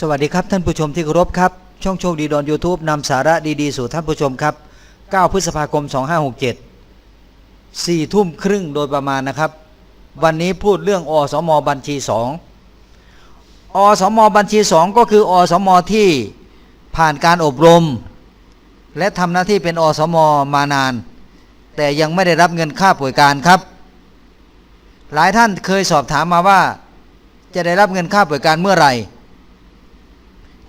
สวัสดีครับท่านผู้ชมที่เคารพครับ ช่องโชคดีดอน YouTube นำสาระดีๆ สู่ท่านผู้ชมครับ 9 พฤษภาคม 2567 4 ทุ่มครึ่งโดยประมาณนะครับ วันนี้พูดเรื่องอสมบัญชี 2 อสมบัญชี 2 ก็คืออสมที่ผ่านการอบรม และทำหน้าที่เป็นอสมมานาน แต่ยังไม่ได้รับเงินค่าป่วยการครับ หลายท่านเคยสอบถามมาว่า จะได้รับเงินค่าป่วยการเมื่อไหร่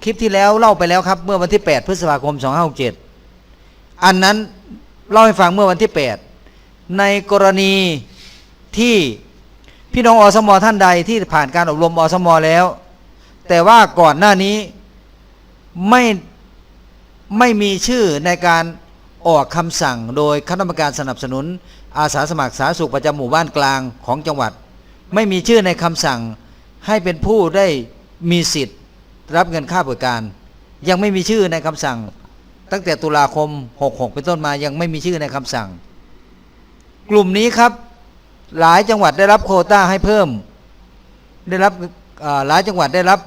ลิปที่แล้วเล่าไปแล้วครับเมื่อวันที่ 8 พฤษภาคม 2567 อันนั้นเล่าให้ฟังเมื่อวันที่ 8 ในกรณีที่พี่น้องอสมท่านใดที่ผ่านการอบรมอสมแล้ว แต่ว่าก่อนหน้านี้ไม่ไม่มีชื่อในการออกคำสั่งโดยคณะกรรมการสนับสนุน อาสาสมัครสาธารณสุขประจำหมู่บ้านกลางของจังหวัด ไม่มีชื่อในคำสั่งให้เป็นผู้ได้มีสิทธิ์ รับเงินค่าบริการ ยังไม่มีชื่อในคำสั่ง ตั้งแต่ตุลาคม 66 เป็นต้นมายังไม่มีชื่อในคำสั่ง กลุ่มนี้ครับ หลายจังหวัดได้รับโคต้าให้เพิ่ม ได้รับหลายจังหวัดได้รับ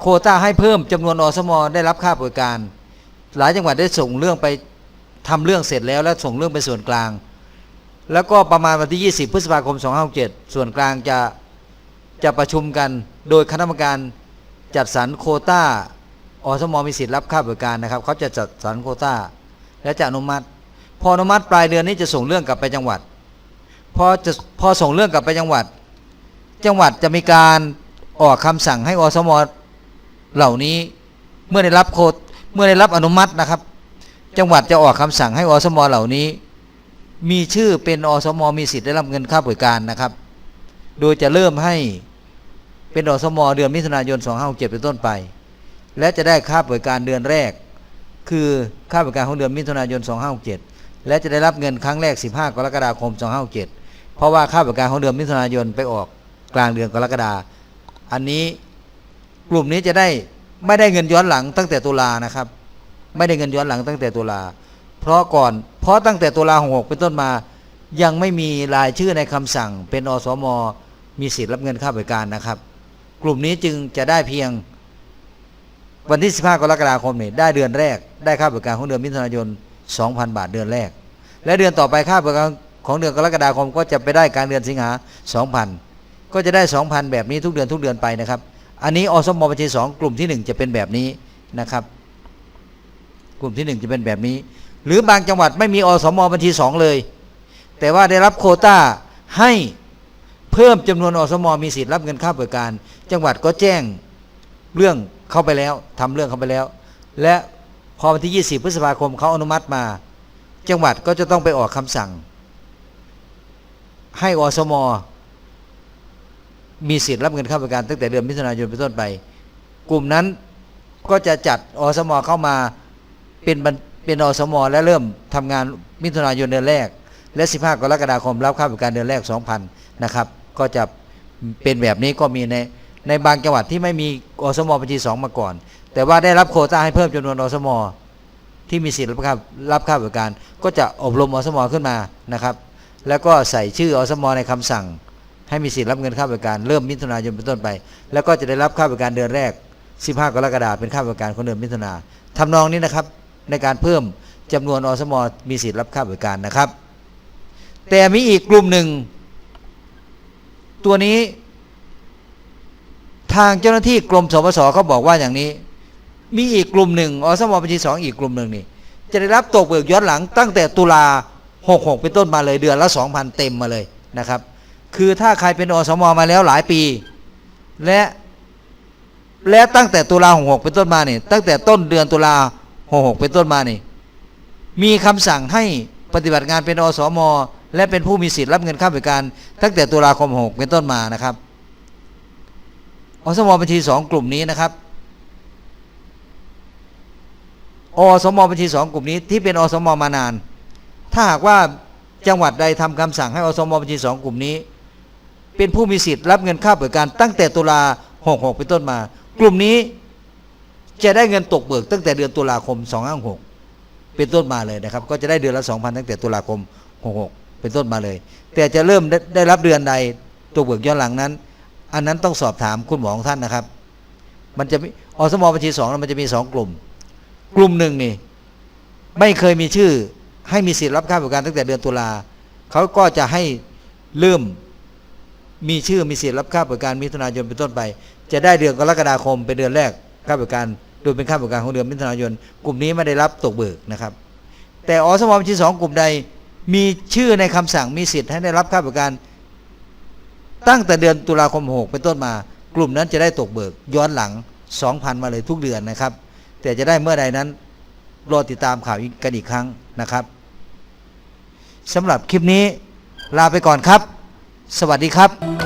โคต้าให้เพิ่มจำนวนอสมได้รับค่าบริการ หลายจังหวัดได้ส่งเรื่องไปทำเรื่องเสร็จแล้ว แล้วส่งเรื่องไปส่วนกลาง แล้วก็ประมาณวันที่ 20 พฤษภาคม 2567 ส่วนกลางจะจะประชุมกันโดยคณะกรรมการ จัดสรรโควต้าอสมมีสิทธิ์รับค่าบริการนะครับเขาจะจัดสรรโควต้า และจะอนุมัติ พออนุมัติปลายเดือนนี้จะส่งเรื่องกลับไปจังหวัด พอจะพอส่งเรื่องกลับไปจังหวัด จังหวัดจะมีการออกคำสั่งให้อสมเหล่านี้เมื่อได้รับโคดเมื่อได้รับอนุมัตินะครับ จังหวัดจะออกคำสั่งให้อสมเหล่านี้ มีชื่อเป็นอสมมีสิทธิ์ได้รับเงินค่าบริการนะครับ โดยจะเริ่มให้ เป็นอสมเดือนมิถุนายน 2567เป็นต้นไป และจะได้ค่าบริการเดือนแรก คือค่าบริการของเดือนมิถุนายน 2567 และจะได้รับเงินครั้งแรก 15 กรกฎาคม 2567 เพราะว่าค่าบริการของเดือนมิถุนายนไปออกกลางเดือนกรกฎาอันนี้กลุ่มนี้จะได้ไม่ได้เงินย้อนหลังตั้งแต่ตุลานะครับ ไม่ได้เงินย้อนหลังตั้งแต่ตุลาเพราะก่อนเพราะตั้งแต่ตุลา66เป็นต้นมา ยังไม่มีรายชื่อในคำสั่งเป็นอสมมีสิทธิ์รับเงินค่าบริการนะครับ กลุ่มนี้จึงจะได้เพียงวันที่ 15 กรกฎาคมนี่ได้เดือนแรก ได้ค่าบริการของเดือนมิถุนายน 2,000 บาทเดือนแรก และเดือนต่อไปค่าบริการของเดือนกรกฎาคมก็จะไปได้กลารเดือนสิงหา 2,000 ก็จะได้ 2,000 แบบนี้ทุกเดือนทุกเดือนไปนะครับ อันนี้อสมบัญชี2กลุ่มที่ 1 จะเป็นแบบนี้นะครับ กลุ่มที่ 1 จะเป็นแบบนี้ หรือบางจังหวัดไม่มีอสมบัญชี2เลย แต่ว่าได้รับโคต้าให้เพิ่มจำนวนอสมมีสิทธิ์รับเงินค่าบริการ จังหวัดก็แจ้งเรื่องเข้าไปแล้วทำเรื่องเข้าไปแล้ว และพอวันที่ 20 พฤษภาคมเขาอนุมัติมา จังหวัดก็จะต้องไปออกคำสั่ง ให้อสม มีสิทธิ์รับเงินค่าบริการตั้งแต่เดือนมิถุนายนเป็นต้นไป กลุ่มนั้นก็จะจัดอสมเข้ามาเป็นเป็นอสมและเริ่มทำงานมิถุนายนเดือนแรก และ 15 กรกฎาคมรับค่าบริการเดือนแรก 2,000 นะครับ ก็จะเป็นแบบนี้ก็มีใน ในบางจังหวัดที่ไม่มีอสมบัญชี2มาก่อน แต่ว่าได้รับโควต้าให้เพิ่มจำนวนอสมที่มีสิทธิ์รับค่ารับค่าบริการ ก็จะอบรมอสมขึ้นมานะครับ แล้วก็ใส่ชื่ออสมในคำสั่ง ให้มีสิทธิ์รับเงินค่าบริการเริ่มมิถุนายนเป็นต้นไป แล้วก็จะได้รับค่าบริการเดือนแรก 15 กรกฎาคมเป็นค่าบริการของเดือนมิถุนาทำนองนี้นะครับในการเพิ่มจำนวนอสมมีสิทธิ์รับค่าบริการนะครับ แต่มีอีกกลุ่มหนึ่ง ตัวนี้ ทางเจ้าหน้าที่กรมสปสเขาบอกว่าอย่างนี้ มีอีกกลุ่มหนึ่งอสมบัญชีสองอีกกลุ่มหนึ่งนี่จะได้รับตกเบิกย้อนหลังตั้งแต่ตุลา66เป็นต้นมาเลยเดือนละ2,000เต็มมาเลยนะครับ คือถ้าใครเป็นอสมมาแล้วหลายปี และและตั้งแต่ตุลา66เป็นต้นมาเนี่ยตั้งแต่ต้นเดือนตุลา66เป็นต้นมานี่มีคำสั่งให้ปฏิบัติงานเป็นอสม และเป็นผู้มีสิทธิ์รับเงินค่าบริการ ตั้งแต่ตุลาคม6เป็นต้นมานะครับ อสมบัญชีสองกลุ่มนี้นะครับอสมบัญชีสองกลุ่มนี้ที่เป็นอสมมานาน ถ้าหากว่าจังหวัดใดทำคำสั่งให้อสมบัญชีสองกลุ่มนี้ เป็นผู้มีสิทธิ์รับเงินค่าเบิกการตั้งแต่ตุลา66เป็นต้นมา กลุ่มนี้จะได้เงินตกเบิกตั้งแต่เดือนตุลาคม256เป็นต้นมาเลยนะครับ ก็จะได้เดือนละ2,000ตั้งแต่ตุลาคม66เป็นต้นมาเลย แต่จะเริ่มได้ไดรับเดือนใดตกเบิกย้อนหลังนั้น อันนั้นต้องสอบถามคุณหมอของท่านนะครับ มันจะมีอสมบัญชีสองมันจะมีสองกลุ่ม กลุ่มหนึ่งนี่ ไม่เคยมีชื่อ ให้มีสิทธิ์รับค่าบริการตั้งแต่เดือนตุลาเขาก็จะให้เริ่มมีชื่อมีสิทธิ์รับค่าบริการมิถุนายนเป็นต้นไป จะได้เดือนกรกฎาคมเป็นเดือนแรกค่าบริการโดยเป็นค่าบริการของเดือนมิถุนายน กลุ่มนี้ไม่ได้รับตกเบิกนะครับ แต่อสมบัญชีสองกลุ่มใดมีชื่อในคำสั่งมีสิทธิ์ให้ได้รับค่าบริการ ตั้งแต่เดือนตุลาคมหกเป็นต้นมา กลุ่มนั้นจะได้ตกเบิก ย้อนหลัง 2,000 มาเลยทุกเดือนนะครับ แต่จะได้เมื่อใดนั้นรอติดตามข่าวกันอีกครั้งนะครับสำหรับคลิปนี้ลาไปก่อนครับ สวัสดีครับ